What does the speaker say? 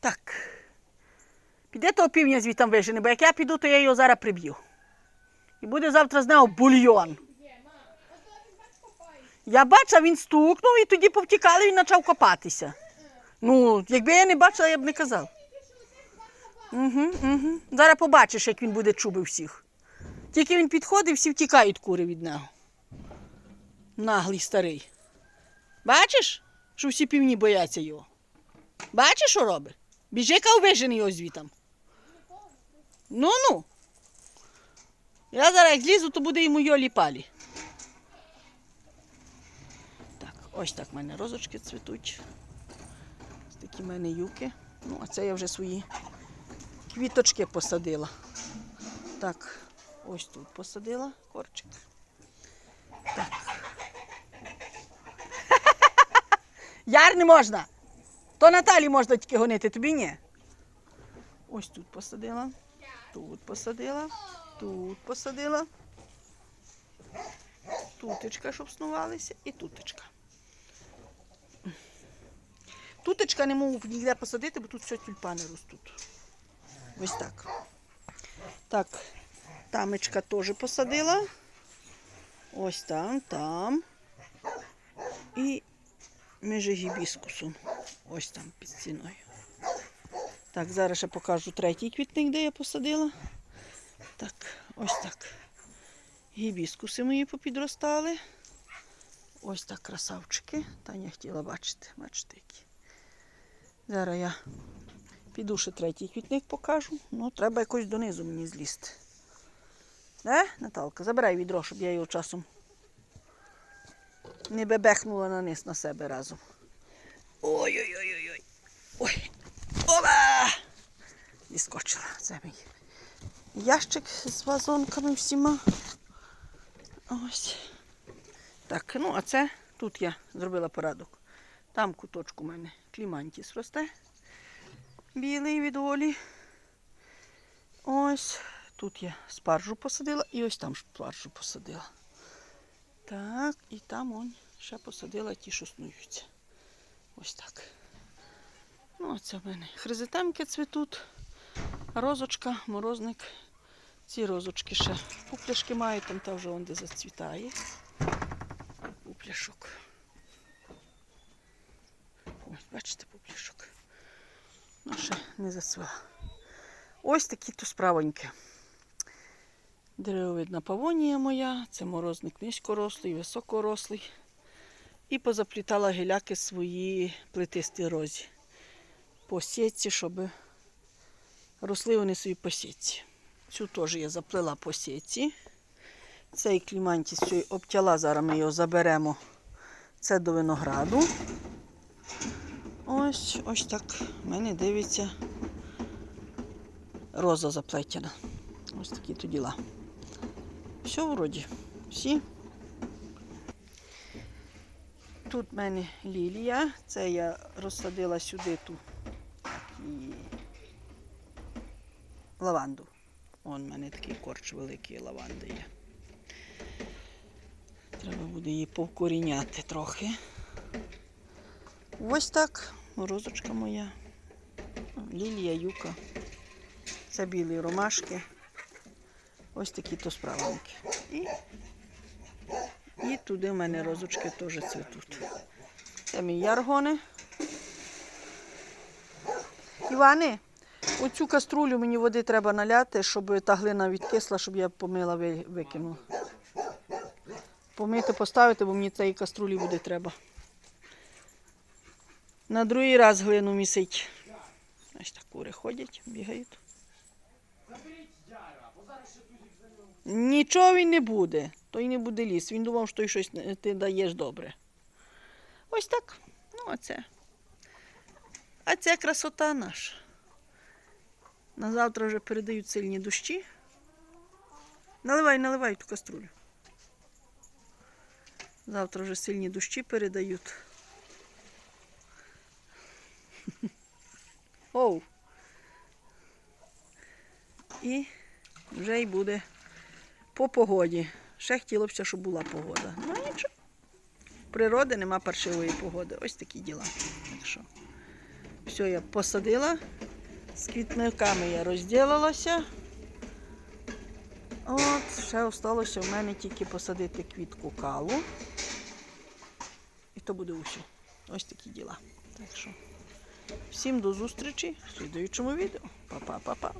Так. Піде того півня звітам вижене, бо як я піду, то я його зараз приб'ю. І буде завтра з нього бульйон. Я бачила, він стукнув і тоді повтікали, він почав копатися. Ну, якби я не бачила, я б не казав. Угу, угу. Зараз побачиш, як він буде чубив всіх. Тільки він підходить, всі втікають кури від нього. Наглий старий. Бачиш, що всі півні бояться його? Бачиш, що робить? Біжика вижений його звітам. Ну ну. Я зараз як злізу, то буде йому йолі палі. Так, ось так в мене розочки цвітуть. Ось такі в мене юки. Ну, а це я вже свої квіточки посадила. Так, ось тут посадила корчик. Так. Яр не можна. То Наталі можна тільки гонити, тобі ні. Ось тут посадила, тут посадила, тут посадила. Тутечка, щоб снувалися, і тутечка. Тутечка не можу ніде посадити, бо тут все тюльпани ростуть. Ось так. Так, тамечка теж посадила. Ось там, там. І між гібіскусом. Ось там під стіною. Так, зараз ще покажу третій квітник, де я посадила. Так, ось так. Гібіскуси мої попідростали. Ось так красавчики. Таня хотіла бачити. Бачите, які. Зараз я піду ще третій квітник покажу. Ну, треба якось донизу мені злізти. Е, Наталка, забирай відро, щоб я його часом не бебехнула на низ на себе разом. Ой-ой-ой-ой. Ой. Оба! Відскочила. Це мій ящик з вазонками всіма. Ось. Так, ну а це тут я зробила порядок. Там куточку у мене клімантіс росте. Білий від волі. Ось. Тут я спаржу посадила і ось там спаржу посадила. Так, і там он ще посадила ті, що снуються. Ось так. Ну, оце в мене хризитемки цвітуть, розочка, морозник. Ці розочки ще пупляшки мають, там та вже он де зацвітає. Пупляшок. Ось, бачите, пупляшок. Ну, ще не зацвіла. Ось такі то справоньки. Деревовидна павонія моя, це морозник низькорослий, високорослий. І позаплітала гіляки свої плетисті розі по сітці, щоб росли вони собі по сітці. Цю теж я заплела по сітці. Цей клімантіс обтяла, зараз ми його заберемо. Це до винограду. Ось ось так в мене дивиться роза заплетена. Ось такі то діла. Все вроді. Всі. Тут в мене лілія. Це я розсадила сюди ту і лаванду. Вон в мене такий корч великий лаванди є. Треба буде її повкоріняти трохи. Ось так. Розочка моя. Лілія, юка. Це білі ромашки. Ось такі то справники. І, і туди в мене розочки теж цвітуть. Це мій яргони. Іване, оцю каструлю мені води треба наляти, щоб та глина відкисла, щоб я помила, ви- викинула. Помити, поставити, бо мені цієї каструлі буде треба. На другий раз глину місить. Ось так кури ходять, бігають. Нічого він не буде, то й не буде ліс. Він думав, що той щось ти даєш добре. Ось так. Ну, а це. А це красота наша. На завтра вже передають сильні дощі. Наливай, наливай ту каструлю. Завтра вже сильні дощі передають. Оу. І вже й буде по погоді. Ще хотілося б, щоб була погода. Ну нічого. Природи нема паршивої погоди. Ось такі діла. Так що Все, я посадила. З квітниками я розділилася. От, ще залишилося в мене тільки посадити квітку калу. І то буде усе. Ось такі діла. Так що всім до зустрічі в слідуючому відео. Па-па-па-па.